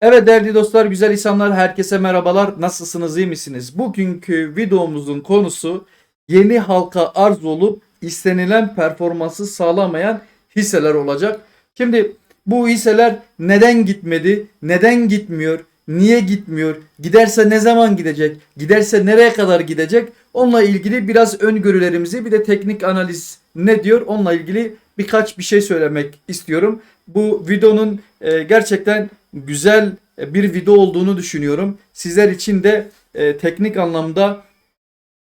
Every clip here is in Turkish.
Evet değerli dostlar, güzel insanlar, herkese merhabalar. Nasılsınız, iyi misiniz? Bugünkü videomuzun konusu yeni halka arz olup istenilen performansı sağlamayan hisseler olacak. Şimdi bu hisseler neden gitmedi, neden gitmiyor, niye gitmiyor, giderse ne zaman gidecek, giderse nereye kadar gidecek? Onunla ilgili biraz öngörülerimizi bir de teknik analiz ne diyor onunla ilgili birkaç bir şey söylemek istiyorum. Bu videonun e, gerçekten güzel e, bir video olduğunu düşünüyorum. Sizler için de e, teknik anlamda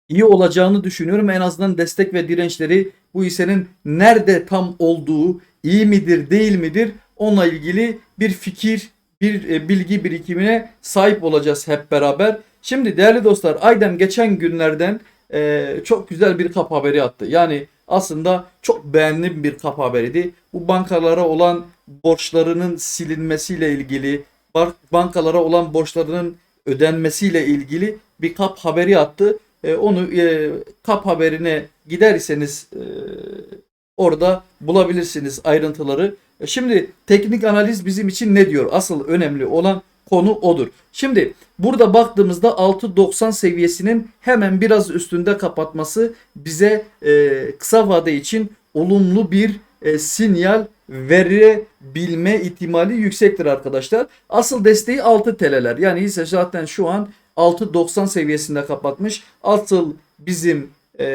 iyi olacağını düşünüyorum. En azından destek ve dirençleri bu hissenin nerede tam olduğu, iyi midir, değil midir onunla ilgili bir fikir, bir e, bilgi birikimine sahip olacağız hep beraber. Şimdi değerli dostlar Aydem geçen günlerden e, çok güzel bir kap haberi attı. Yani aslında çok beğendiğim bir kap haberiydi. Bu bankalara olan borçlarının silinmesiyle ilgili, bankalara olan borçlarının ödenmesiyle ilgili bir kap haberi attı. E, onu e, kap haberine giderseniz e, orada bulabilirsiniz ayrıntıları. E, Şimdi teknik analiz bizim için ne diyor? Asıl önemli olan konu odur. Şimdi burada baktığımızda 6.90 seviyesinin hemen biraz üstünde kapatması bize e, kısa vade için olumlu bir e, sinyal verebilme ihtimali yüksektir arkadaşlar. Asıl desteği 6 TL'ler. Yani hisse zaten şu an 6.90 seviyesinde kapatmış. Asıl bizim e,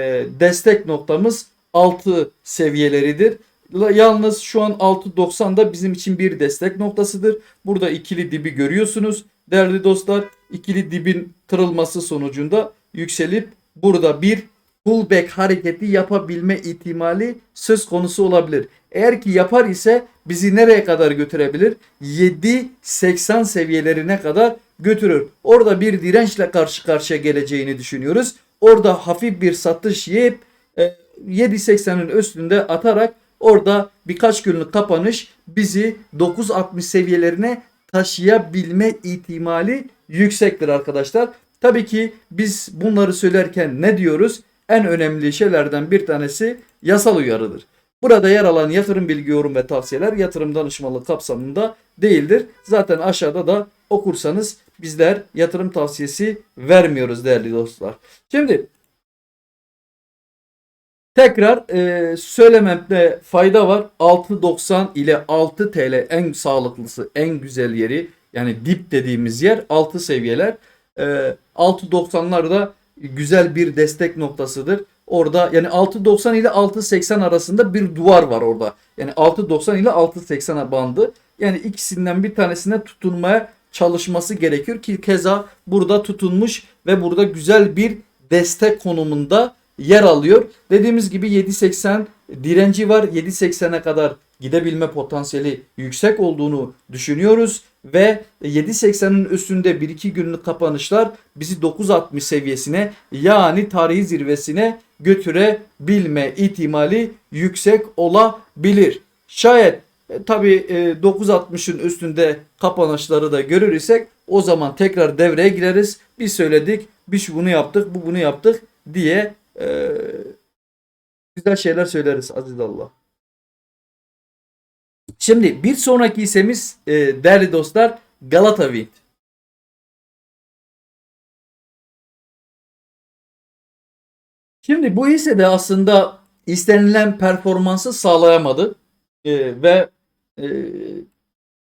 destek noktamız 6 seviyeleridir. Yalnız şu an 6.90 da bizim için bir destek noktasıdır. Burada ikili dibi görüyorsunuz. Değerli dostlar ikili dibin kırılması sonucunda yükselip burada bir pullback hareketi yapabilme ihtimali söz konusu olabilir. Eğer ki yapar ise bizi nereye kadar götürebilir? 7.80 seviyelerine kadar götürür. Orada bir dirençle karşı karşıya geleceğini düşünüyoruz. Orada hafif bir satış yiyip e, 7.80'in üstünde atarak orada birkaç günlük kapanış bizi 9.60 seviyelerine taşıyabilme ihtimali yüksektir arkadaşlar. Tabii ki biz bunları söylerken ne diyoruz? En önemli şeylerden bir tanesi yasal uyarıdır. Burada yer alan yatırım bilgi yorum ve tavsiyeler yatırım danışmanlık kapsamında değildir. Zaten aşağıda da okursanız bizler yatırım tavsiyesi vermiyoruz değerli dostlar. Şimdi tekrar e, söylememde fayda var. 6.90 ile 6 TL en sağlıklısı, en güzel yeri yani dip dediğimiz yer 6 seviyeler. E, 6.90'lar da güzel bir destek noktasıdır. Orada yani 6.90 ile 6.80 arasında bir duvar var orada. Yani 6.90 ile 6.80 bandı. Yani ikisinden bir tanesine tutunmaya çalışması gerekiyor ki keza burada tutunmuş ve burada güzel bir destek konumunda yer alıyor. Dediğimiz gibi 7.80 direnci var. 7.80'e kadar gidebilme potansiyeli yüksek olduğunu düşünüyoruz ve 7.80'in üstünde 1-2 günlük kapanışlar bizi 9.60 seviyesine yani tarihi zirvesine götürebilme ihtimali yüksek olabilir. Şayet e, tabii e, 9.60'ın üstünde kapanışları da görürsek o zaman tekrar devreye gireriz. Biz söyledik, biz bunu yaptık, bu bunu yaptık diye e, güzel şeyler söyleriz aziz Allah. Şimdi bir sonraki hissemiz e, değerli dostlar Galata Wind. Şimdi bu hisse de aslında istenilen performansı sağlayamadı E, ve e,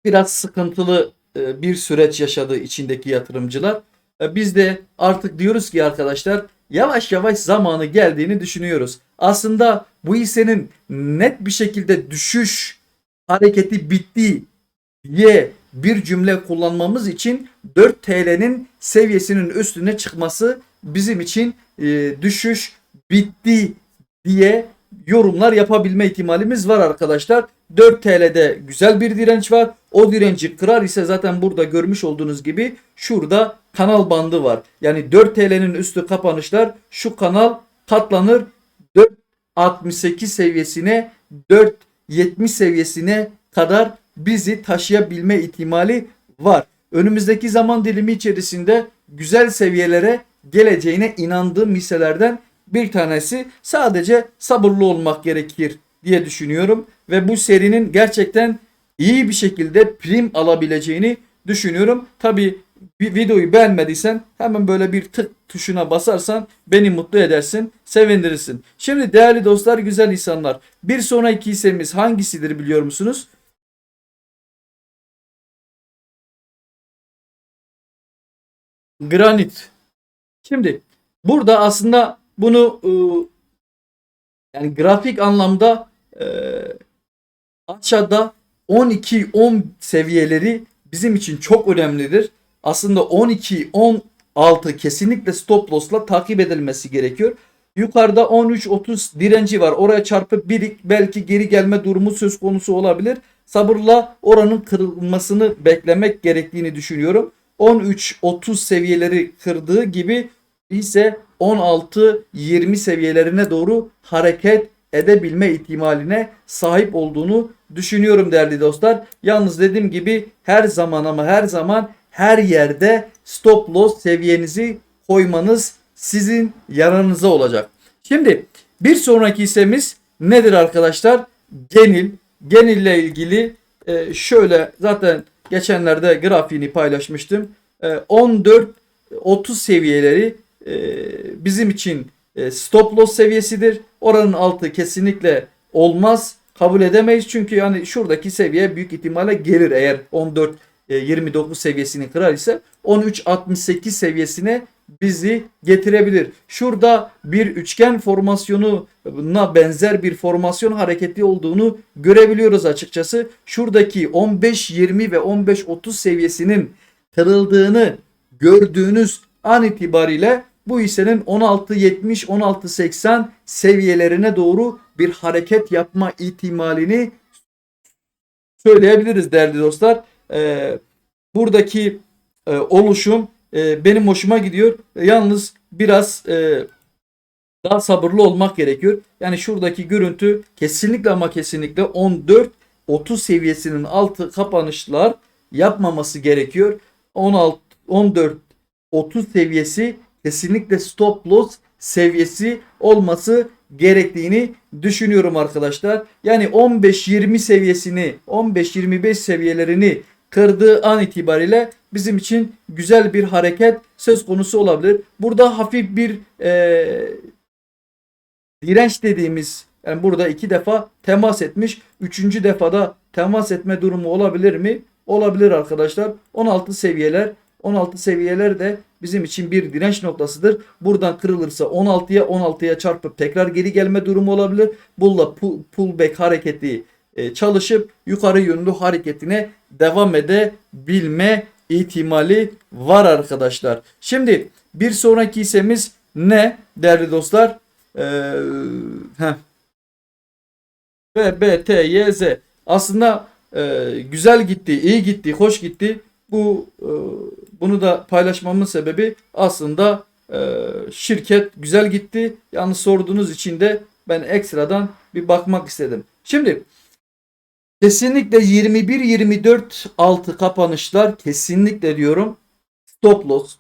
biraz sıkıntılı e, bir süreç yaşadı içindeki yatırımcılar. E, biz de artık diyoruz ki arkadaşlar yavaş yavaş zamanı geldiğini düşünüyoruz. Aslında bu hissenin net bir şekilde düşüş hareketi bitti diye bir cümle kullanmamız için 4 TL'nin seviyesinin üstüne çıkması bizim için e, düşüş bitti diye yorumlar yapabilme ihtimalimiz var arkadaşlar. 4 TL'de güzel bir direnç var. O direnci kırar ise zaten burada görmüş olduğunuz gibi şurada kanal bandı var. Yani 4 TL'nin üstü kapanışlar şu kanal katlanır 4.68 seviyesine 4.70 seviyesine kadar bizi taşıyabilme ihtimali var. Önümüzdeki zaman dilimi içerisinde güzel seviyelere geleceğine inandığım hisselerden bir tanesi. Sadece sabırlı olmak gerekir diye düşünüyorum ve bu serinin gerçekten iyi bir şekilde prim alabileceğini düşünüyorum. Tabi bir videoyu beğenmediysen hemen böyle bir tık tuşuna basarsan beni mutlu edersin, sevindirirsin. Şimdi değerli dostlar, güzel insanlar, bir sonraki hissemiz hangisidir biliyor musunuz? Granit. Şimdi burada aslında bunu e, yani grafik anlamda e, aşağıda 12-10 seviyeleri bizim için çok önemlidir. Aslında 12-16 kesinlikle stop loss'la takip edilmesi gerekiyor. Yukarıda 13-30 direnci var. Oraya çarpıp bir belki geri gelme durumu söz konusu olabilir. Sabırla oranın kırılmasını beklemek gerektiğini düşünüyorum. 13-30 seviyeleri kırdığı gibi ise 16-20 seviyelerine doğru hareket edebilme ihtimaline sahip olduğunu düşünüyorum değerli dostlar. Yalnız dediğim gibi her zaman ama her zaman her yerde stop loss seviyenizi koymanız sizin yararınıza olacak. Şimdi bir sonraki hissemiz nedir arkadaşlar? Genil. Genil ile ilgili e, şöyle zaten geçenlerde grafiğini paylaşmıştım. E, 14 30 seviyeleri e, bizim için e, stop loss seviyesidir. Oranın altı kesinlikle olmaz. Kabul edemeyiz çünkü yani şuradaki seviye büyük ihtimalle gelir eğer 14 e, 29 seviyesini kırar ise 13 68 seviyesine bizi getirebilir. Şurada bir üçgen formasyonuna benzer bir formasyon hareketi olduğunu görebiliyoruz açıkçası. Şuradaki 15 20 ve 15 30 seviyesinin kırıldığını gördüğünüz an itibariyle bu hissenin 16.70 16.80 seviyelerine doğru bir hareket yapma ihtimalini söyleyebiliriz değerli dostlar. Ee, buradaki e, oluşum e, benim hoşuma gidiyor. Yalnız biraz e, daha sabırlı olmak gerekiyor. Yani şuradaki görüntü kesinlikle ama kesinlikle 14 30 seviyesinin altı kapanışlar yapmaması gerekiyor. 16 14 30 seviyesi kesinlikle stop loss seviyesi olması gerektiğini düşünüyorum arkadaşlar. Yani 15-20 seviyesini 15-25 seviyelerini kırdığı an itibariyle bizim için güzel bir hareket söz konusu olabilir. Burada hafif bir e, direnç dediğimiz yani burada iki defa temas etmiş. Üçüncü defada temas etme durumu olabilir mi? Olabilir arkadaşlar. 16 seviyeler 16 seviyeler de bizim için bir direnç noktasıdır. Buradan kırılırsa 16'ya 16'ya çarpıp tekrar geri gelme durumu olabilir. Bulla pull, pullback hareketi çalışıp yukarı yönlü hareketine devam edebilme ihtimali var arkadaşlar. Şimdi bir sonraki hissemiz ne değerli dostlar? Ee. B, B, T, Y, Z. Aslında e, güzel gitti, iyi gitti, hoş gitti. Bu e, bunu da paylaşmamın sebebi aslında e, şirket güzel gitti. Yalnız sorduğunuz için de ben ekstradan bir bakmak istedim. Şimdi kesinlikle 21-24 altı kapanışlar kesinlikle diyorum stop loss.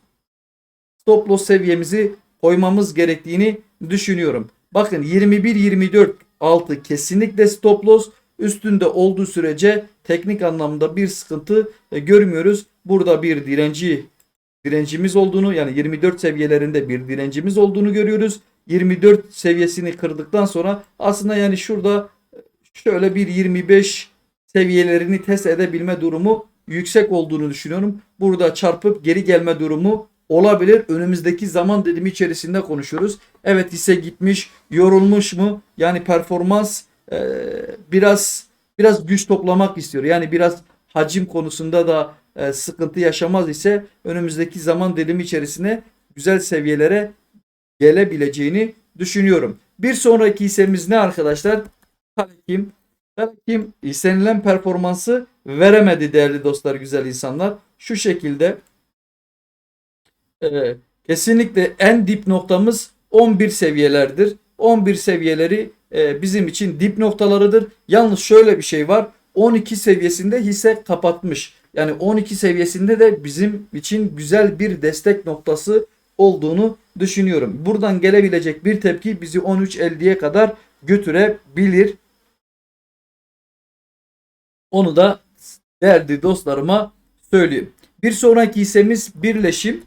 Stop loss seviyemizi koymamız gerektiğini düşünüyorum. Bakın 21-24 altı kesinlikle stop loss üstünde olduğu sürece teknik anlamda bir sıkıntı e, görmüyoruz. Burada bir direnci direncimiz olduğunu yani 24 seviyelerinde bir direncimiz olduğunu görüyoruz. 24 seviyesini kırdıktan sonra aslında yani şurada e, şöyle bir 25 seviyelerini test edebilme durumu yüksek olduğunu düşünüyorum. Burada çarpıp geri gelme durumu olabilir. Önümüzdeki zaman dilimi içerisinde konuşuyoruz. Evet hisse gitmiş, yorulmuş mu? Yani performans e, biraz biraz güç toplamak istiyor. Yani biraz hacim konusunda da e, sıkıntı yaşamaz ise önümüzdeki zaman dilimi içerisinde güzel seviyelere gelebileceğini düşünüyorum. Bir sonraki hissemiz ne arkadaşlar? Kalekim. Kalekim istenilen performansı veremedi değerli dostlar, güzel insanlar. Şu şekilde e, kesinlikle en dip noktamız 11 seviyelerdir. 11 seviyeleri e, bizim için dip noktalarıdır. Yalnız şöyle bir şey var. 12 seviyesinde hisse kapatmış. Yani 12 seviyesinde de bizim için güzel bir destek noktası olduğunu düşünüyorum. Buradan gelebilecek bir tepki bizi 13.50'ye kadar götürebilir. Onu da değerli dostlarıma söyleyeyim. Bir sonraki hissemiz birleşim.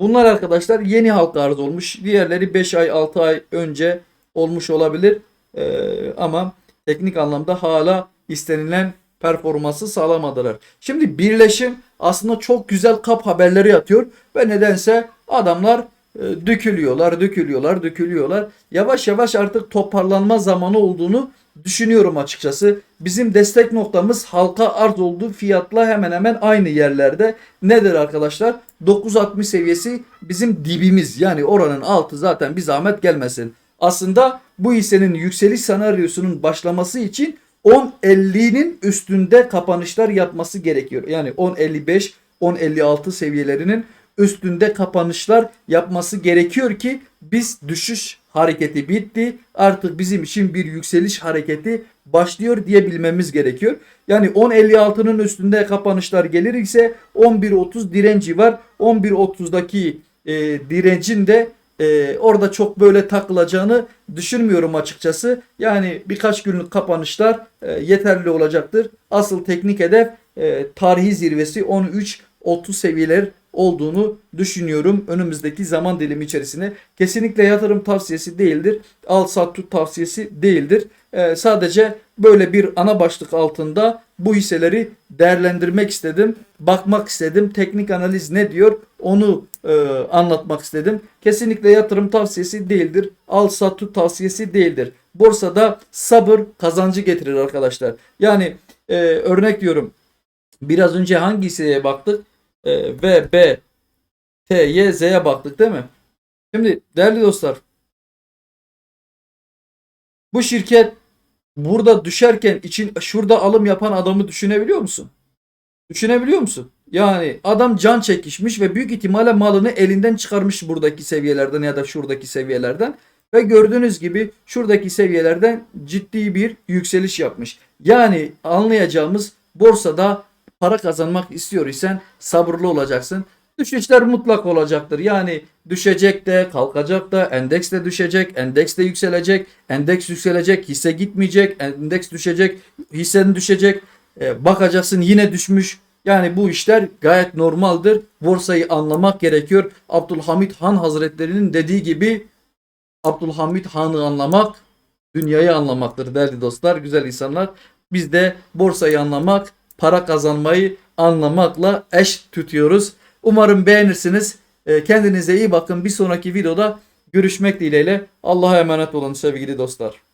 Bunlar arkadaşlar yeni halka arz olmuş. Diğerleri 5 ay 6 ay önce olmuş olabilir. Ee, ama teknik anlamda hala istenilen performansı sağlamadılar. Şimdi birleşim aslında çok güzel kap haberleri atıyor ve nedense adamlar e, dökülüyorlar, dökülüyorlar, dökülüyorlar. Yavaş yavaş artık toparlanma zamanı olduğunu düşünüyorum açıkçası. Bizim destek noktamız halka arz olduğu fiyatla hemen hemen aynı yerlerde. Nedir arkadaşlar? 9.60 seviyesi bizim dibimiz. Yani oranın altı zaten bir zahmet gelmesin. Aslında bu hissenin yükseliş senaryosunun başlaması için 10.50'nin üstünde kapanışlar yapması gerekiyor. Yani 10.55, 10.56 seviyelerinin üstünde kapanışlar yapması gerekiyor ki biz düşüş hareketi bitti. Artık bizim için bir yükseliş hareketi başlıyor diyebilmemiz gerekiyor. Yani 10.56'nın üstünde kapanışlar gelir ise 11.30 direnci var. 11.30'daki e, direncin de e, orada çok böyle takılacağını düşünmüyorum açıkçası. Yani birkaç günlük kapanışlar e, yeterli olacaktır. Asıl teknik hedef e, tarihi zirvesi 13-30 seviyeler olduğunu düşünüyorum önümüzdeki zaman dilimi içerisinde. Kesinlikle yatırım tavsiyesi değildir. Al sat tut tavsiyesi değildir. Ee, sadece böyle bir ana başlık altında bu hisseleri değerlendirmek istedim. Bakmak istedim. Teknik analiz ne diyor onu e, anlatmak istedim. Kesinlikle yatırım tavsiyesi değildir. Al sat tut tavsiyesi değildir. Borsada sabır kazancı getirir arkadaşlar. Yani e, örnek diyorum. Biraz önce hangi hisseye baktık? E, V, B, T, Y, Z'ye baktık değil mi? Şimdi değerli dostlar bu şirket burada düşerken için şurada alım yapan adamı düşünebiliyor musun? Düşünebiliyor musun? Yani adam can çekişmiş ve büyük ihtimalle malını elinden çıkarmış buradaki seviyelerden ya da şuradaki seviyelerden. Ve gördüğünüz gibi şuradaki seviyelerden ciddi bir yükseliş yapmış. Yani anlayacağımız borsada para kazanmak istiyor isen sabırlı olacaksın. Düşüşler mutlak olacaktır. Yani düşecek de, kalkacak da, endeks de düşecek, endeks de yükselecek, endeks yükselecek, hisse gitmeyecek, endeks düşecek, hissenin düşecek. Ee, bakacaksın yine düşmüş. Yani bu işler gayet normaldir. Borsayı anlamak gerekiyor. Abdülhamit Han Hazretleri'nin dediği gibi Abdülhamit Han'ı anlamak dünyayı anlamaktır değerli dostlar, güzel insanlar. Biz de borsayı anlamak, para kazanmayı anlamakla eş tutuyoruz. Umarım beğenirsiniz. Ee, Kendinize iyi bakın. Bir sonraki videoda görüşmek dileğiyle. Allah'a emanet olun sevgili dostlar.